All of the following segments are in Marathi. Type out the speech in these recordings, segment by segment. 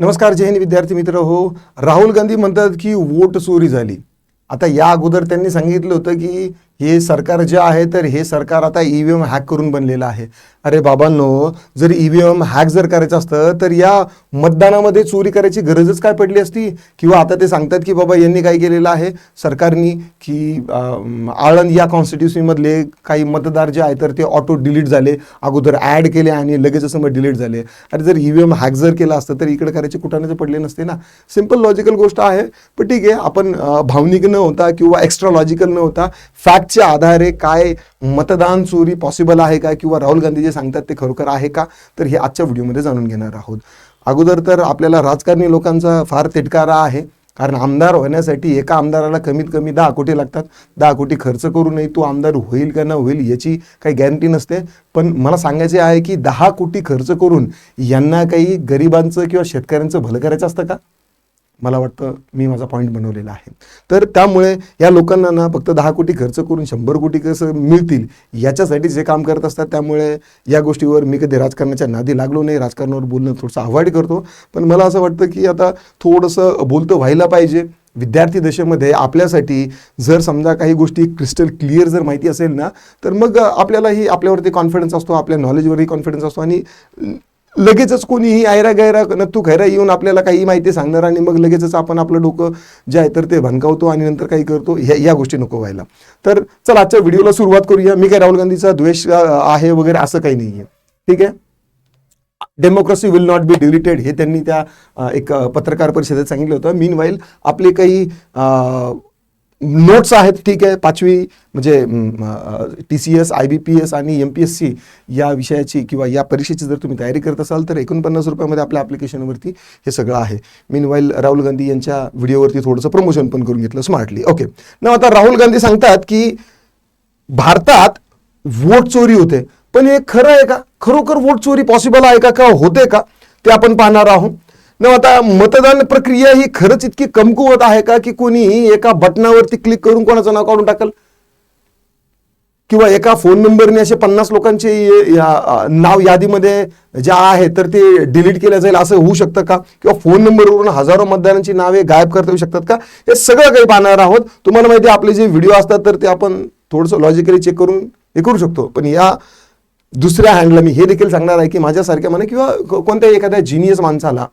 नमस्कार जय हिंद विद्यार्थी मित्र हो. राहुल गांधी म्हणतात की वोट चोरी झाली. आता या अगोदर त्यांनी सांगितलं होतं की हे सरकार जे आहे तर हे सरकार आता ई व्ही एम हॅक करून बनलेलं आहे. अरे बाबांनो जर ई व्ही एम हॅक जर करायचं असतं तर या मतदानामध्ये चोरी करायची गरजच काय पडली असती? किंवा आता ते सांगतात की बाबा यांनी काय केलेलं आहे? सरकारनी की आळंद या कॉन्स्टिट्युन्सीमधले काही मतदार जे आहे तर ते ऑटो डिलीट झाले. अगोदर ॲड केले आणि लगेच असं मग डिलीट झाले. अरे जर ई व्ही एम हॅक जर केलं असतं तर इकडे करायचे कुठाने पडले नसते ना. सिंपल लॉजिकल गोष्ट आहे. पण ठीक आहे आपण भावनिक न होता किंवा एक्स्ट्रा लॉजिकल न होता फॅक्टच्या आधारे काय मतदान चोरी पॉसिबल आहे का किंवा राहुल गांधी जे सांगतात ते खरोखर आहे का? तर हे आजच्या व्हिडिओमध्ये जाणून घेणार आहोत. अगोदर तर आपल्याला राजकारणी लोकांचा फार तिटकारा आहे. कारण आमदार होण्यासाठी एका आमदाराला कमीत कमी दहा कोटी लागतात. दहा कोटी खर्च करूनही तो आमदार होईल का न होईल याची काही गॅरंटी नसते. पण मला सांगायचे आहे की दहा कोटी खर्च करून यांना काही गरिबांचं किंवा शेतकऱ्यांचं भलं करायचं असतं का? मला वाटतं मी माझा पॉईंट बनवलेला आहे. तर त्यामुळे या लोकांना ना फक्त दहा कोटी खर्च करून शंभर कोटी कसं मिळतील याच्यासाठी जे काम करत असतात त्यामुळे या गोष्टीवर मी कधी राजकारणाच्या नादी लागलो नाही. राजकारणावर बोलणं थोडंसं अवॉइड करतो. पण मला असं वाटतं की आता थोडंसं बोलतं व्हायला पाहिजे. विद्यार्थी दशेमध्ये आपल्यासाठी जर समजा काही गोष्टी क्रिस्टल क्लिअर जर माहिती असेल ना तर मग आपल्यालाही आपल्यावरती कॉन्फिडन्स असतो आपल्या नॉलेजवरही कॉन्फिडन्स असतो आणि लगेचच कोणीही आयरा गैरा नत्तू खैरा येऊन आपल्याला काही माहिती सांगणार आणि मग लगेचच आपण आपलं डोकं जे आहे तर ते भनकावतो आणि नंतर काही करतो. ह्या या गोष्टी नको व्हायला. तर चला आजच्या व्हिडिओला सुरुवात करूया. मी काय राहुल गांधीचा द्वेष आहे वगैरे असं काही नाही आहे ठीक आहे? Democracy will not be deleted हे त्यांनी त्या एक पत्रकार परिषदेत सांगितलं होतं. मीन वाईल आपले काही नोट्स आहेत ठीक आहे. पाचवी म्हणजे T C S I B P S आणि एम पी एस सी या विषयाची किंवा या परीक्षेची जर तुम्ही तयारी करत असाल तर एकोणपन्नास रुपयामध्ये आपल्या ॲप्लिकेशनवरती हे सगळं आहे. मीनवाईल राहुल गांधी यांच्या व्हिडिओवरती थोडंसं प्रमोशन पण करून घेतलं स्मार्टली ओके ना आता राहुल गांधी सांगतात की भारतात वोट चोरी होते. पण हे खरं आहे का? खरोखर वोट चोरी पॉसिबल आहे का? का होते का? ते आपण पाहणार आहोत. न आता मतदान प्रक्रिया ही खरंच इतकी कमकुवत आहे का की कोणी एका बटनावरती क्लिक करून कोणाचं नाव काढून टाकल? किंवा एका फोन नंबरने असे पन्नास लोकांचे या, नाव यादीमध्ये जे आहे तर ते डिलीट केलं जाईल असं होऊ शकतं का? किंवा फोन नंबरवरून हजारो मतदारांची नावे गायब करता येऊ शकतात का? हे सगळं काही पाहणार आहोत. तुम्हाला माहिती आहे आपले जे व्हिडिओ असतात तर ते आपण थोडंसं लॉजिकली चेक करून हे करू शकतो. पण या दुसऱ्या हँडला मी हे देखील सांगणार आहे की माझ्यासारख्या म्हणा किंवा कोणत्याही एखाद्या जिनियस माणसाला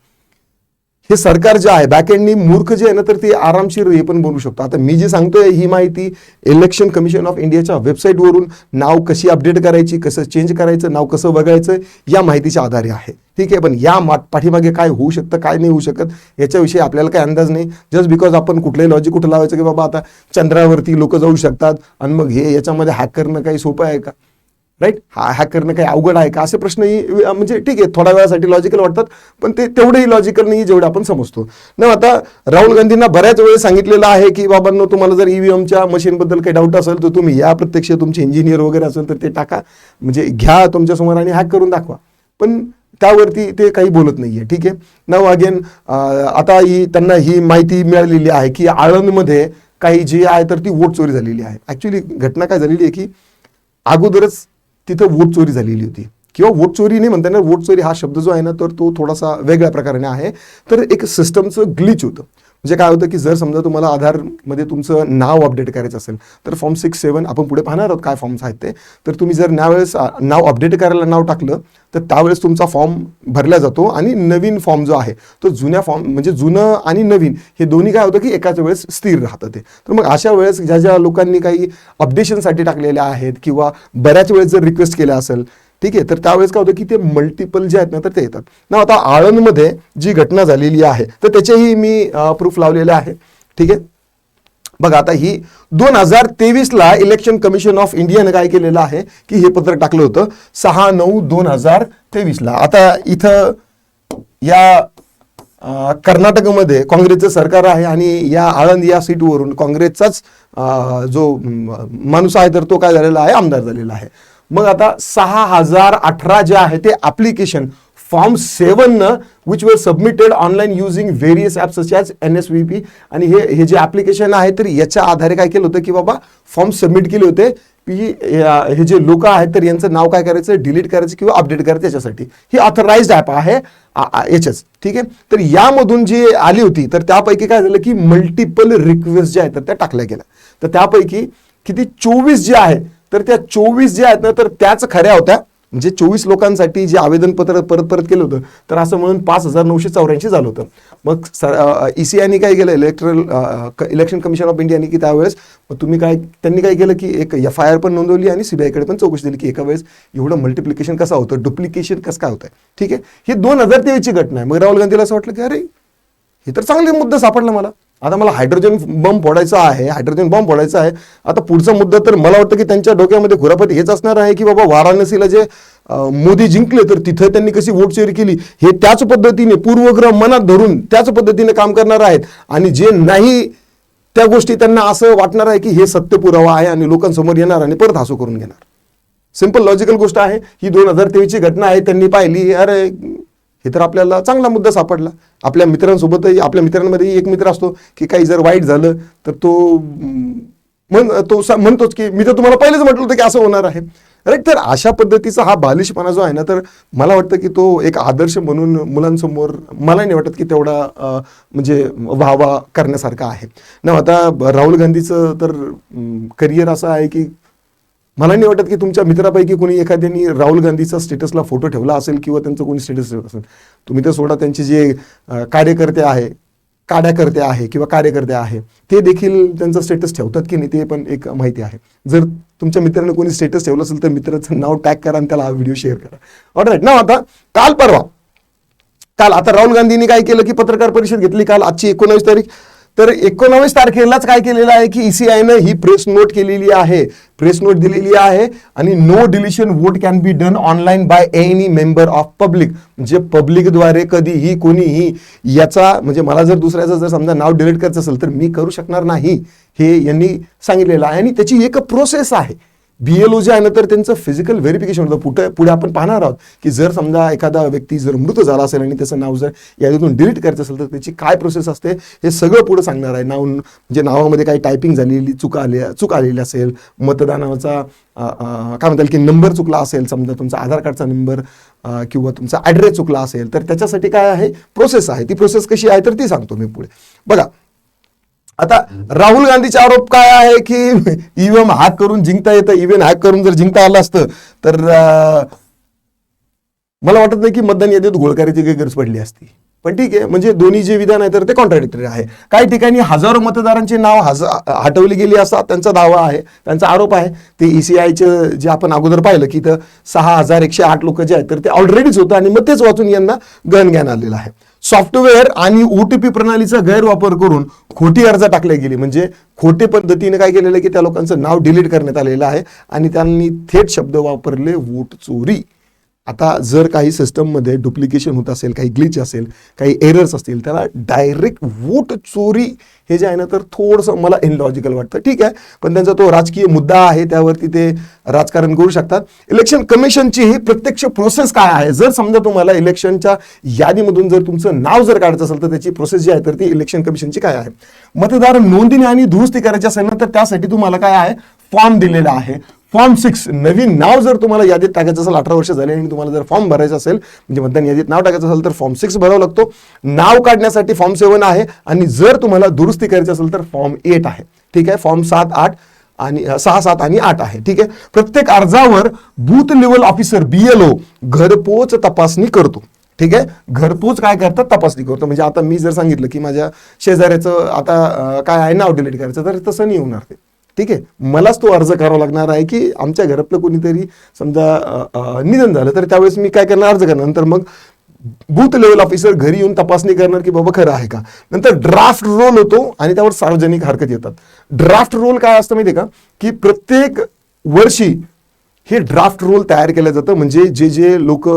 हे सरकार जे आहे बॅकएंडनी मूर्ख जे आहे ना तर ते आरामशीर हे पण बनवू शकतो. आता मी जे सांगतोय ही माहिती इलेक्शन कमिशन ऑफ इंडियाच्या वेबसाईटवरून नाव कशी अपडेट करायची कसं चेंज करायचं नाव कसं बघायचं या माहितीच्या आधारे आहे. ठीक आहे पण या मा पाठीमागे काय होऊ शकतं काय नाही होऊ शकत याच्याविषयी आपल्याला काही अंदाज नाही. जस्ट बिकॉज आपण कुठलंही लॉजिक कुठं लावायचं की बाबा आता चंद्रावरती लोक जाऊ शकतात आणि मग हे याच्यामध्ये हॅक करणं काही सोपं आहे का? राईट हा हॅक करणं काही अवघड आहे का? असे प्रश्नही म्हणजे ठीक आहे थोड्या वेळासाठी लॉजिकल वाटतात पण ते तेवढेही लॉजिकल नाही जेवढे आपण समजतो. न आता राहुल गांधींना बऱ्याच वेळेस सांगितलेलं आहे की बाबांनो तुम्हाला जर ईव्हीएमच्या मशीनबद्दल काही डाऊट असेल तर तुम्ही या प्रत्यक्ष तुमचे इंजिनियर वगैरे असेल तर ते टाका. म्हणजे घ्या तुमच्यासमोर आणि हॅक करून दाखवा. पण त्यावरती ते काही बोलत नाहीये ठीक आहे? नाव अगेन आता ही त्यांना ही माहिती मिळालेली आहे की आळंदमध्ये काही जी आहे तर ती वोट चोरी झालेली आहे. ॲक्च्युली घटना काय झालेली आहे की अगोदरच तिथं वोट चोरी झालेली होती. किंवा वोट चोरी नाही म्हणताना वोट चोरी हा शब्द जो आहे ना तर तो थोडासा वेगळ्या प्रकाराने आहे. तर एक सिस्टमचं ग्लिच होतं. म्हणजे काय होतं की जर समजा तुम्हाला आधारमध्ये तुमचं नाव अपडेट करायचं असेल तर फॉर्म सिक्स सेवन आपण पुढे पाहणार आहोत काय फॉर्म्स आहेत ते. तर तुम्ही जर त्यावेळेस नाव अपडेट करायला नाव टाकलं तर त्यावेळेस तुमचा फॉर्म भरला जातो आणि नवीन फॉर्म जो आहे तो जुन्या फॉर्म म्हणजे जुनं आणि नवीन हे दोन्ही काय होतं की एकाच वेळेस स्थिर राहतं ते. तर मग अशा वेळेस ज्या ज्या लोकांनी काही अपडेशनसाठी टाकलेल्या आहेत किंवा बऱ्याच वेळेस जर रिक्वेस्ट केल्या असेल ठीक आहे तर त्यावेळेस काय होतं की ते मल्टिपल जे आहेत ना तर ते येतात. ना आता आळंदमध्ये जी घटना झालेली आहे तर त्याचेही मी प्रूफ लावलेले आहे. ठीक आहे? बघा आता ही दोन हजार तेवीसला इलेक्शन कमिशन ऑफ इंडियानं काय केलेलं आहे की हे पत्रक टाकलं होतं सहा नऊ दोन हजार तेवीसला. आता इथं या कर्नाटकमध्ये काँग्रेसचं सरकार आहे आणि या आळंद या सीटवरून काँग्रेसचाच जो माणूस आहे तर तो काय झालेला आहे आमदार झालेला आहे. मग आता सहा हजार अठरा जे आहे ते ॲप्लिकेशन फॉर्म सेवन विच वर submitted online using various apps such as N S V P आणि हे हे जे ॲप्लिकेशन आहे तर याच्या आधारे काय केलं होतं की बाबा फॉर्म सबमिट केले होते. की हे जे लोक आहेत तर यांचं नाव काय करायचं? डिलीट करायचं किंवा अपडेट करायचं याच्यासाठी. ही ऑथराइज्ड ॲप आहे याच्याच ठीक आहे? तर यामधून जी आली होती तर त्यापैकी काय झालं की मल्टिपल रिक्वेस्ट ज्या आहेत तर त्या टाकल्या गेल्या. तर त्यापैकी किती? चोवीस जे आहे तर त्या चोवीस जे आहेत ना तर त्याच खऱ्या होत्या. म्हणजे चोवीस लोकांसाठी जे आवेदनपत्र परत परत केलं होतं तर असं म्हणून पाच हजार नऊशे चौऱ्याऐंशी झालं होतं. मग ई सी आयने काय केलं? इलेक्ट्रल इलेक्शन कमिशन ऑफ इंडियाने की त्यावेळेस मग तुम्ही काय त्यांनी काय केलं की एक एफ आय आर पण नोंदवली आणि सीबीआयकडे पण चौकशी दिली की एका वेळेस एवढं मल्टिप्लिकेशन कसं होतं? डुप्लिकेशन कसं काय होतं ठीक आहे? ही दोन हजार तेवीसची घटना आहे. मग राहुल गांधीला असं वाटलं की अरे हे तर चांगले मुद्दा सापडला मला. आता मला हायड्रोजन बॉम्ब फोडायचा आहे हायड्रोजन बॉम्ब फोडायचा आहे. आता पुढचा मुद्दा तर मला वाटतं की त्यांच्या डोक्यामध्ये खुरापत हेच असणार आहे की बाबा वाराणसीला जे मोदी जिंकले तर तिथं त्यांनी कशी वोट चोरी केली हे त्याच पद्धतीने पूर्वग्रह मनात धरून त्याच पद्धतीने काम करणार आहेत. आणि जे नाही त्या गोष्टी त्यांना असं वाटणार आहे की हे सत्य पुरावा आहे आणि लोकांसमोर येणार आणि परत हसू करून घेणार. सिंपल लॉजिकल गोष्ट आहे. ही दोन हजार तेवीसची घटना आहे त्यांनी पाहिली. अरे हे तर आपल्याला चांगला मुद्दा सापडला. आपल्या मित्रांसोबतही आपल्या मित्रांमध्येही एक मित्र असतो की काही जर वाईट झालं तर तो म्हण तो म्हणतोच की मी तर तुम्हाला पहिलेच म्हटलं होतं की असं होणार आहे. राईट तर अशा पद्धतीचा हा बालिशपणा जो आहे ना तर मला वाटतं की तो एक आदर्श म्हणून मुलांसमोर मला नाही वाटत की तेवढा म्हणजे वाहवा करण्यासारखा आहे. ना आता राहुल गांधीचं तर करिअर असं आहे की मला नाही वाटत की तुमच्या मित्रापैकी कोणी एखाद्यानी राहुल गांधीचा स्टेटसला फोटो ठेवला असेल किंवा त्यांचं कोणी स्टेटस ठेवलं असेल. तुम्ही तर सोडा त्यांचे जे कार्यकर्ते आहे काड्याकर्ते आहे किंवा कार्यकर्ते आहे ते देखील त्यांचं स्टेटस ठेवतात की नाही ते पण एक माहिती आहे. जर तुमच्या मित्राने कोणी स्टेटस ठेवलं असेल तर मित्राचं नाव टॅग करा आणि त्याला हा व्हिडिओ शेअर करा. ऑलराईट ना आता काल परवा काल आता राहुल गांधींनी काय केलं की पत्रकार परिषद घेतली काल आजची एकोणावीस तारीख. तर एकोणावीस तारखेलाच काय केलेलं आहे की ईसीआयनं ही प्रेस नोट केलेली आहे. प्रेस नोट दिलेली आहे आणि no deletion vote can be done online by any member of public म्हणजे पब्लिकद्वारे कधीही कोणीही याचा म्हणजे मला जर दुसऱ्याचं जर समजा नाव डिलीट करायचं असेल तर मी करू शकणार नाही हे यांनी सांगितलेलं आहे. आणि त्याची एक प्रोसेस आहे. बीएलओ जे आहे ना तर त्यांचं फिजिकल व्हेरिफिकेशन होतं. पुढे पुढे आपण पाहणार आहोत की जर समजा एखादा व्यक्ती जर मृत झाला असेल आणि त्याचं नाव जर यादीतून डिलीट करायचं असेल तर त्याची काय प्रोसेस असते हे सगळं पुढे सांगणार आहे. नाव म्हणजे नावामध्ये काही टायपिंग झालेली चुका आली चूक आलेली असेल मतदानाचा काय म्हणता येईल की नंबर चुकला असेल समजा तुमचा आधार कार्डचा नंबर किंवा तुमचा ॲड्रेस चुकला असेल तर त्याच्यासाठी काय आहे? प्रोसेस आहे. ती प्रोसेस कशी आहे? तर ती सांगतो मी पुढे. बघा आता राहुल गांधीचा आरोप काय आहे की ईव्हीएम हॅक करून जिंकता येतं ईव्हीएम हॅक करून जर जिंकता आलं असतं तर मला वाटत नाही की मतदान यादीत घोळकारीची काही गरज पडली असती. पण ठीक आहे म्हणजे दोन्ही जे विधान आहे तर ते कॉन्ट्राडिक्टरी आहे. काही ठिकाणी हजारो मतदारांची नाव हटवली गेली असा त्यांचा दावा आहे त्यांचा आरोप आहे. ते E ईसीआयचं जे आपण अगोदर पाहिलं की इथं सहा हजार एकशे आठ लोक जे आहेत तर ते ऑलरेडीच होतं आणि मग तेच वाचून यांना गहन ज्ञान आलेलं आहे. सॉफ्टवेअर आणि ओटीपी प्रणालीचा गैरवापर करून खोटी अर्ज टाकल्या गेली. म्हणजे खोटे पद्धतीने काय केलेलं आहे की त्या लोकांचं नाव डिलीट करण्यात आलेलं आहे आणि त्यांनी थेट शब्द वापरले वोट चोरी. आता जर काही सिस्टममध्ये डुप्लिकेशन होत असेल काही ग्लिच असेल काही एरर्स असतील त्याला डायरेक्ट वोट चोरी हे जे आहे ना तर थोडंसं मला इनलॉजिकल वाटतं. ठीक आहे? पण त्यांचा तो राजकीय मुद्दा आहे त्यावरती ते राजकारण करू शकतात. इलेक्शन कमिशनची ही प्रत्यक्ष प्रोसेस काय आहे? जर समजा तुम्हाला इलेक्शनच्या यादीमधून जर तुमचं नाव जर काढायचं असेल तर त्याची प्रोसेस जी आहे तर ती इलेक्शन कमिशनची काय आहे? मतदार नोंदणी आणि दुरुस्ती करायची असेल ना तर त्यासाठी तुम्हाला काय आहे? फॉर्म दिलेला आहे. फॉर्म सिक्स नवीन नाव जर तुम्हाला यादीत टाकायचं असेल अठरा वर्ष झाले आणि तुम्हाला जर फॉर्म भरायचं असेल म्हणजे मतदान यादीत नाव टाकायचं असेल तर फॉर्म सिक्स भरावा लागतो. नाव काढण्यासाठी फॉर्म सेवन आहे आणि जर तुम्हाला दुरुस्ती करायची असेल तर फॉर्म एट आहे. ठीक आहे? फॉर्म सात आठ आणि सहा सात आणि आठ आहे. ठीक आहे? प्रत्येक अर्जावर बूथ लेवल ऑफिसर बीएलओ घरपोच तपासणी करतो. ठीक आहे? घरपोच काय करतात? तपासणी करतो. म्हणजे आता मी जर सांगितलं की माझ्या शेजाऱ्याचं आता काय आहे नाव डिलीट करायचं तर तसं नाही होणार ते. ठीक आहे मलाच तो अर्ज करावा लागणार आहे की आमच्या घरातलं कोणीतरी समजा निधन झालं तर त्यावेळेस मी काय करणार अर्ज करणार. नंतर मग बूथ लेवल ऑफिसर घरी येऊन तपासणी करणार की बाबा खरं आहे का? नंतर ड्राफ्ट रोल होतो आणि त्यावर सार्वजनिक हरकत येतात. ड्राफ्ट रोल काय असतं माहिती आहे का? की प्रत्येक वर्षी हे ड्राफ्ट रोल तयार केलं जातं. म्हणजे जे जे लोक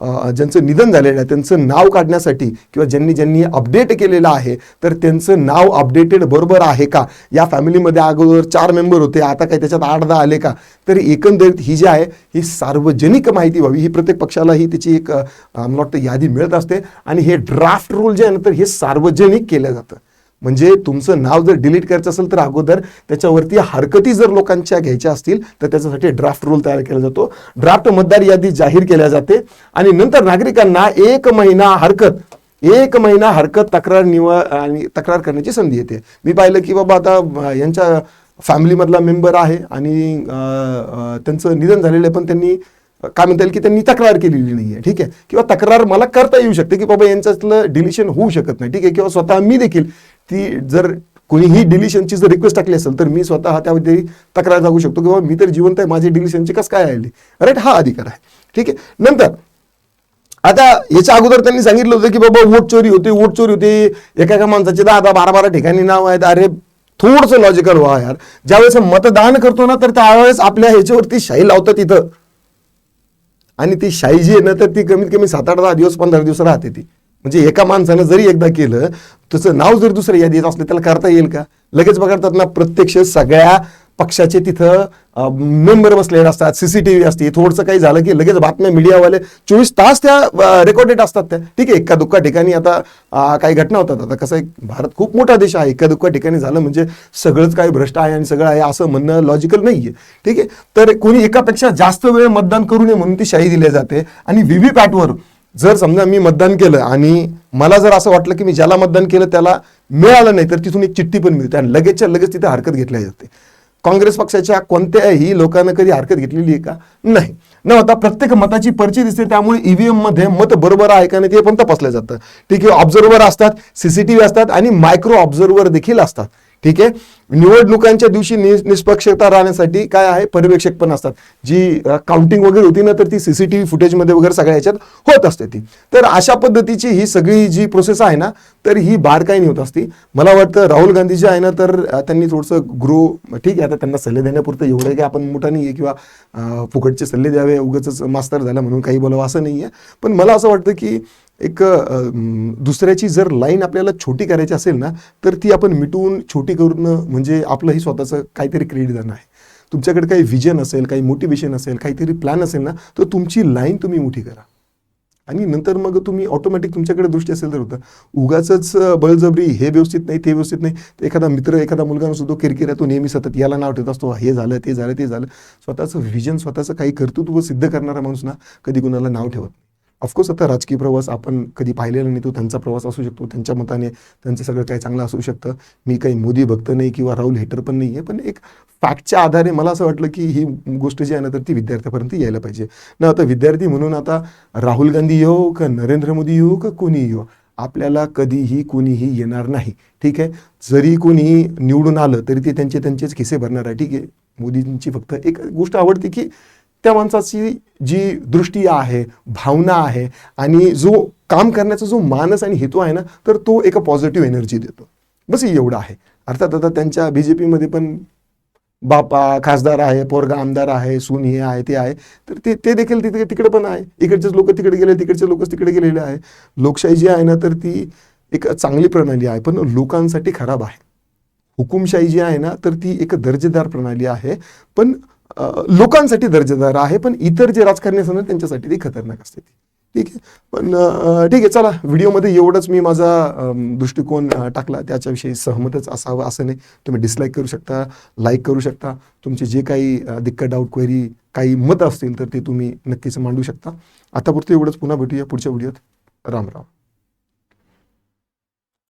ज्यांचं निधन झालेलं आहे त्यांचं नाव काढण्यासाठी किंवा ज्यांनी ज्यांनी अपडेट केलेलं आहे तर त्यांचं नाव अपडेटेड बरोबर आहे का? या फॅमिलीमध्ये अगोदर चार मेंबर होते आता काय त्याच्यात आठ दहा आले का? तर एकंदरीत ही जी आहे ही सार्वजनिक माहिती व्हावी ही प्रत्येक पक्षालाही त्याची एक मला वाटतं यादी मिळत असते. आणि हे ड्राफ्ट रूल जे आहे ना तर हे सार्वजनिक केलं जातं. म्हणजे तुमचं नाव जर डिलीट करायचं असेल तर अगोदर त्याच्यावरती हरकती जर लोकांच्या घ्यायच्या असतील तर त्याच्यासाठी ड्राफ्ट रूल तयार केला जातो. ड्राफ्ट मतदार यादी जाहीर केल्या जाते. आणि नंतर नागरिकांना एक महिना हरकत एक महिना हरकत तक्रार निव आणि तक्रार करण्याची संधी येते. मी पाहिलं की बाबा आता यांच्या फॅमिलीमधला मेंबर आहे आणि त्यांचं निधन झालेलं आहे पण त्यांनी काय म्हणता येईल की त्यांनी तक्रार केलेली नाही आहे ठीक आहे? किंवा तक्रार मला करता येऊ शकते की बाबा यांच्यातलं डिलिशन होऊ शकत नाही. ठीक आहे? किंवा स्वतः मी देखील ती जर कोणीही डिलिशनची जर रिक्वेस्ट टाकली असेल तर मी स्वतः त्यामध्ये तक्रार जाऊ शकतो किंवा मी तर जिवंत आहे माझी डिलिशनची कसं काय आली? राईट हा अधिकार आहे. ठीक आहे? नंतर आता याच्या अगोदर त्यांनी सांगितलं होतं की बाबा वोट चोरी होते वोट चोरी होते. एका एका माणसाचे दहा दहा बारा बारा ठिकाणी नाव आहेत. अरे थोडंसं लॉजिकल व्हा यार. ज्यावेळेस मतदान करतो ना तर त्यावेळेस आपल्या ह्याच्यावरती शाही लावतात तिथं आणि ती शाही जी आहे ना तर ती कमीत कमी सात आठ दहा दिवस पंधरा दिवस राहते ती. म्हणजे एका माणसानं जरी एकदा केलं त्याचं नाव जर दुसरं यादीत असलं त्याला करता येईल का? लगेच बघतात ना प्रत्यक्ष सगळ्या पक्षाचे तिथं मेंबर बसलेले असतात सीसीटीव्ही असते थोडंसं काही झालं की लगेच बातम्या मीडियावाले चोवीस तास त्या रेकॉर्डेड असतात त्या. ठीक आहे एका दुःखा ठिकाणी आता काही घटना होतात. आता कसं आहे भारत खूप मोठा देश आहे. एका दुःखा ठिकाणी झालं म्हणजे सगळंच काही भ्रष्ट आहे आणि सगळं आहे असं म्हणणं लॉजिकल नाहीये. ठीक आहे? तर कोणी एकापेक्षा जास्त वेळ मतदान करू नये म्हणून ती शाही दिली जाते. आणि व्हीव्हीपॅटवर जर समजा मी मतदान केलं आणि मला जर असं वाटलं की मी ज्याला मतदान केलं त्याला मिळालं नाही तर तिथून एक चिठ्ठी पण मिळते आणि लगेचच्या लगेच तिथे हरकत घेतली जाते. काँग्रेस पक्षाच्या कोणत्याही लोकांना कधी हरकत घेतलेली आहे का? नाही. न आता प्रत्येक मताची पर्ची दिसते त्यामुळे ईव्हीएममध्ये मत बरोबर आहे का नाही ते पण तपासलं जातं. ठीक आहे ऑब्झर्वर असतात सीसीटीव्ही असतात आणि मायक्रो ऑब्झर्वर देखील असतात. ठीक आहे? निवडणुकांच्या दिवशी नि- निष्पक्षता राहण्यासाठी काय आहे? पर्यवेक्षक पण असतात. जी काउंटिंग वगैरे होती ना तर ती सीसीटीव्ही फुटेजमध्ये वगैरे सगळ्या याच्यात होत असते ती. तर अशा पद्धतीची ही सगळी जी प्रोसेस आहे ना तर ही बारकाईने होत असती. मला वाटतं राहुल गांधी जे आहे ना तर त्यांनी थोडंसं ग्रो ठीक आहे आता त्यांना सल्ले देण्यापुरतं एवढं की आपण मोठा नाही आहे किंवा फुकटचे सल्ले द्यावे उगाच मास्तर झाला म्हणून काही बोलावं असं नाही आहे पण मला असं वाटतं की एक दुसऱ्याची जर लाईन आपल्याला छोटी करायची असेल ना तर ती आपण मिटवून छोटी करणं म्हणजे आपलंही स्वतःचं काहीतरी क्रेडिट आहे. तुमच्याकडे काही विजन असेल काही मोटिवेशन असेल काहीतरी प्लॅन असेल ना तर तुमची लाईन तुम्ही मोठी करा. आणि नंतर मग तुम्ही ऑटोमॅटिक तुमच्याकडे दृष्टी असेल तर होतं. उगाच बळजबरी हे व्यवस्थित नाही ते व्यवस्थित नाही. तर एखादा मित्र एखादा मुलगा सुद्धा किरकिरा तो नेहमी सतत याला नाव ठेवत असतो हे झालं ते झालं ते झालं. स्वतःचं व्हिजन स्वतःचं काही कर्तृत्व सिद्ध करणारा माणूस ना कधी कुणाला नाव ठेवत नाही. ऑफकोर्स आता राजकीय प्रवास आपण कधी पाहिलेला नाही तो त्यांचा प्रवास असू शकतो. त्यांच्या मताने त्यांचं सगळं काही चांगलं असू शकतं. मी काही मोदी भक्त नाही किंवा राहुल हेटर पण नाही आहे पण एक फॅक्टच्या आधारे मला असं वाटलं की ही गोष्ट जी आहे ना तर ती विद्यार्थ्यापर्यंत यायला पाहिजे. ना आता विद्यार्थी म्हणून आता राहुल गांधी येऊ का नरेंद्र मोदी येऊ का कोणी येऊ आपल्याला कधीही कोणीही येणार नाही. ठीक आहे? जरी कोणीही निवडून आलं तरी ते त्यांचे त्यांचेच खिसे भरणार आहे. ठीक आहे? मोदींची फक्त एक गोष्ट आवडते की त्या माणसाची जी दृष्टी आहे भावना आहे आणि जो काम करण्याचा जो मानस आणि हेतू आहे ना तर तो एका पॉझिटिव्ह एनर्जी देतो. बस एवढं आहे. अर्थात आता त्यांच्या बी जे पीमध्ये पण बापा खासदार आहे पोरगा आमदार आहे सून हे आहे ते आहे. तर ते ते देखील तिथे तिकडे पण आहे. इकडचेच लोक तिकडे गेले तिकडचे लोक तिकडे गेलेले आहे. लोकशाही जी आहे ना तर ती एक चांगली प्रणाली आहे पण लोकांसाठी खराब आहे. हुकुमशाही जी आहे ना तर ती एक दर्जेदार प्रणाली आहे. पण लोकांसाठी दर्जेदार आहे पण इतर जे राजकारणी असतात ना, त्यांच्यासाठी ती खतरनाक असते ठीक आहे? पण ठीक आहे चला व्हिडिओमध्ये एवढंच मी माझा दृष्टिकोन टाकला. त्याच्याविषयी सहमतच असावं असं नाही. तुम्ही डिसलाईक करू शकता लाईक करू शकता. तुमचे जे काही दिक्कत डाऊट क्वेरी काही मत असतील तर ते तुम्ही नक्कीच मांडू शकता. आतापुरतं एवढंच. पुन्हा भेटूया पुढच्या व्हिडिओत. राम राम.